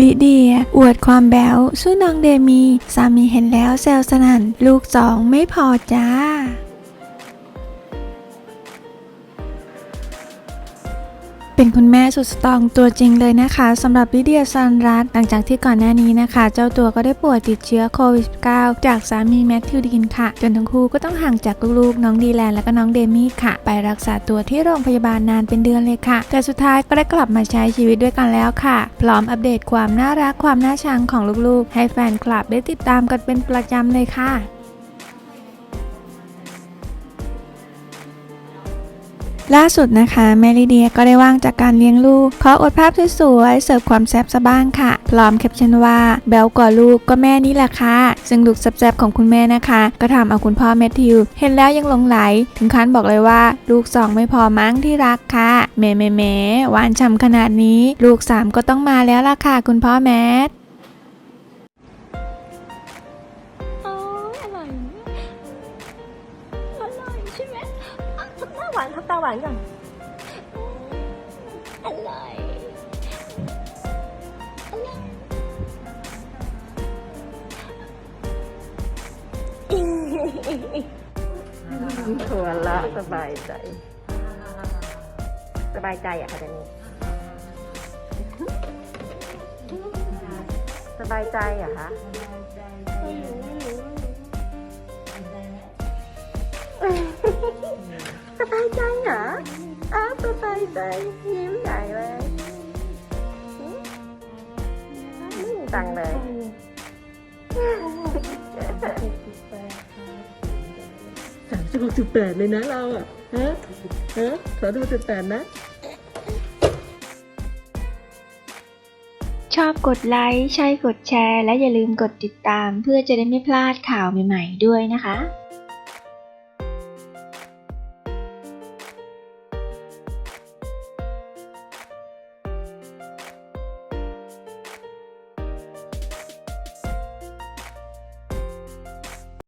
ลิเดีย อวดความแบ๊วสู้น้องเดมี สามีเห็นแล้วแซวสนั่น ลูกสองไม่พอจ้า เป็นคุณแม่สุดสตรองตัวจริงเลยนะคะสำหรับลิเดียซันรัตหลังจากที่ก่อนหน้านี้นะคะ เจ้าตัวก็ได้ป่วยติดเชื้อโควิด -19 จากสามีแมทธิวดีนค่ะ จนทั้งคู่ก็ต้องห่างจากลูกๆ น้องดีแลนและก็น้องเดมี่ค่ะ ไปรักษาตัวที่โรงพยาบาลนานเป็นเดือนเลยค่ะ แต่สุดท้ายก็ได้กลับมาใช้ชีวิตด้วยกันแล้วค่ะ พร้อมอัปเดตความน่ารักความน่าชังของลูกๆ ให้แฟนคลับได้ติดตามกันเป็นประจำเลยค่ะ ล่าสุดนะคะแมลิเดียก็ได้ว่างจากการเลี้ยงลูก ขออดภาพสวยๆเสิร์ฟความแซ่บซะบ้างค่ะ พร้อมแคปชั่นว่าแบลกว่าลูกก็แม่นี่แหละค่ะ ซึ่งลูกแซ่บๆของคุณแม่นะคะ ก็ทำเอาคุณพ่อแมทธิว เห็นแล้วยังหลงไหล ถึงขั้นบอกเลยว่า ลูกสองไม่พอมั้งที่รักค่ะแหม่แหม่แหม่หวานฉ่ำขนาดนี้ ลูกสามก็ต้องมาแล้วล่ะค่ะคุณพ่อแมท ตาหวานก่อนอืมอร่อยอร่อยหัวละสบายใจ สบายใจอะค่ะเดนนี่สบายใจเหรอะคะส บายใจเหรออ้าวสบายใจยิ้มใหญ่เลยอืมอืมตังเลยสามสิบหกสิบแปดเลยนะเราอะฮะฮะสามสิบหกสิบแปดนะ ชอบกดไลค์ ใช่กดแชร์ และอย่าลืมกดติดตาม เพื่อจะได้ไม่พลาดข่าวใหม่ ๆ ด้วยนะคะ